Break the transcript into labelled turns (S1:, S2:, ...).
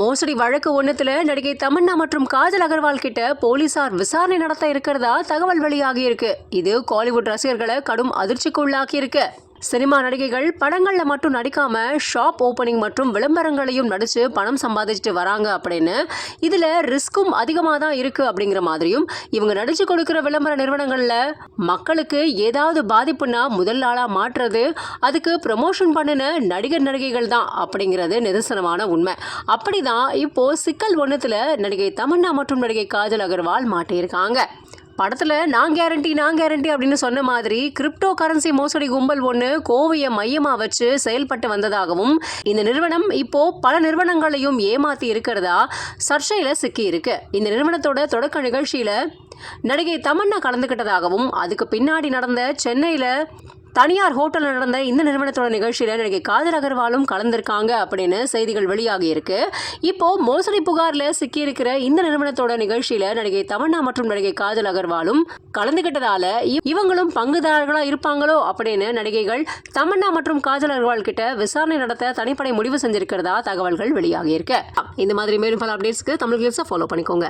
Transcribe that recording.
S1: மோசடி வழக்கு ஒன்றுத்தில் நடிகை தமன்னா மற்றும் காஜல் அகர்வால் கிட்ட போலீசார் விசாரணை நடத்த இருக்கிறதா தகவல் வெளியாகியிருக்கு. இது காலிவுட் ரசிகர்களை கடும் அதிர்ச்சிக்கு உள்ளாக்கியிருக்கு சினிமா நடிகைகள் படங்களில் மட்டும் நடிக்காமல் ஷாப் ஓப்பனிங் மற்றும் விளம்பரங்களையும் நடித்து பணம் சம்பாதிச்சுட்டு வராங்க அப்படின்னு. இதில் ரிஸ்க்கும் அதிகமாக தான் இருக்குது அப்படிங்கிற மாதிரியும் இவங்க நடித்து கொடுக்குற விளம்பர நிறுவனங்களில் மக்களுக்கு ஏதாவது பாதிப்புனா முதல் ஆளாக மாற்றுறது அதுக்கு ப்ரமோஷன் பண்ணின நடிகர் நடிகைகள் தான் அப்படிங்கிறது நிதர்சனமான உண்மை. அப்படிதான் இப்போ சிக்கல் ஒன்றத்தில் நடிகை தமன்னா மற்றும் நடிகை காஜல் அகர்வால் மாட்டியிருக்காங்க. படத்தில் நான் கேரண்டி நான் கேரண்டி அப்படின்னு சொன்ன மாதிரி கிரிப்டோ கரன்சி மோசடி கும்பல் ஒன்று கோவையை மையமாக வச்சு செயல்பட்டு வந்ததாகவும் இந்த நிறுவனம் இப்போ பல நிறுவனங்களையும் ஏமாத்தி இருக்கிறதா சர்ச்சையில் சிக்கி இருக்கு. இந்த நிறுவனத்தோட தொடக்க நிகழ்ச்சியில் நடிகை தமன்னா கலந்துக்கிட்டதாகவும் அதுக்கு பின்னாடி நடந்த சென்னையில் தனியார் ஹோட்டலில் நடந்த இந்த நிறுவனத்தோட நிகழ்ச்சியில் நடிகை காதல் அகர்வாலும் கலந்திருக்காங்க அப்படின்னு செய்திகள் வெளியாகி இருக்கு. இப்போ மோசடி புகாரில் சிக்கியிருக்கிற இந்த நிறுவனத்தோட நிகழ்ச்சியில் நடிகை தமன்னா மற்றும் நடிகை காஜல் அகர்வாலும் கலந்துகிட்டதால இவங்களும் பங்குதாரர்களா இருப்பாங்களோ அப்படின்னு நடிகைகள் தமன்னா மற்றும் காஜல் அகர்வால் கிட்ட விசாரணை நடத்த தனிப்படை முடிவு செஞ்சிருக்கிறதா தகவல்கள் வெளியாகி இருக்கு. இந்த மாதிரி மேலும் பல அப்டேட்ஸ்க்கு தமிழ் கிளிப்ஸை ஃபாலோ பண்ணிக்கோங்க.